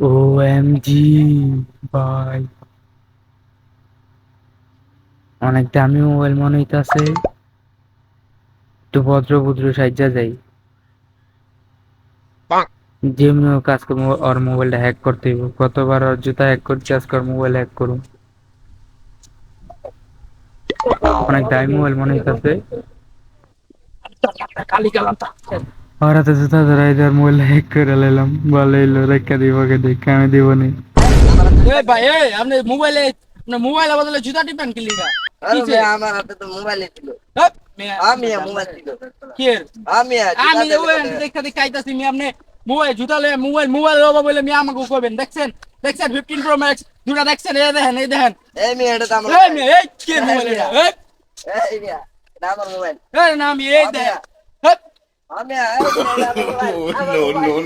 ও M G ভাই। অনেক দামি মোবাইল মনে হইতাছে। একটু ভদ্র ভদ্র সাজ্জা যাই। যেমনি আজকে মো- ওর মোবাইলটা হ্যাক করতে হইব। কতবার ওর জুতা হ্যাক করছি আজকে ওর মোবাইল হ্যাক করুন অনেক দামি মোবাইল মনে হইতাছে। ওর হাতে জুতা ধরাই দেওয়ার মোবাইল হ্যাক করে লাইলাম। ভালো এলো রেখা দিব কে দেখে আমি দিব নি। এ ভাই এ আপনি মোবাইলে আপনার মোবাইলে বদলে জুতা টিপেন কি লিগা? আরে কিসে? ভাই, আমার হাতে তো মোবাইল ছিল। হেপ, মেয়া- আমি মোবাইল ছিল। কি? আমি আমি ওই দেখতে দেখতে আইতাছি মি আপনি মোবাইল জুতা লয়ে মোবাইল মোবাইল লবা বলে মি আমাকে কইবেন দেখছেন? দেখছেন? 15 প্রো ম্যাক্স দুটা দেখছেন? এই দেখেন এই দেখেন। এই মেয়ে এটা তো আমার এই মে এই কি মোবাইল এটা? এই। এই আমার মোবাইল এই না আমি এই দেখেন। হেপ, আমি এই মেয়ে,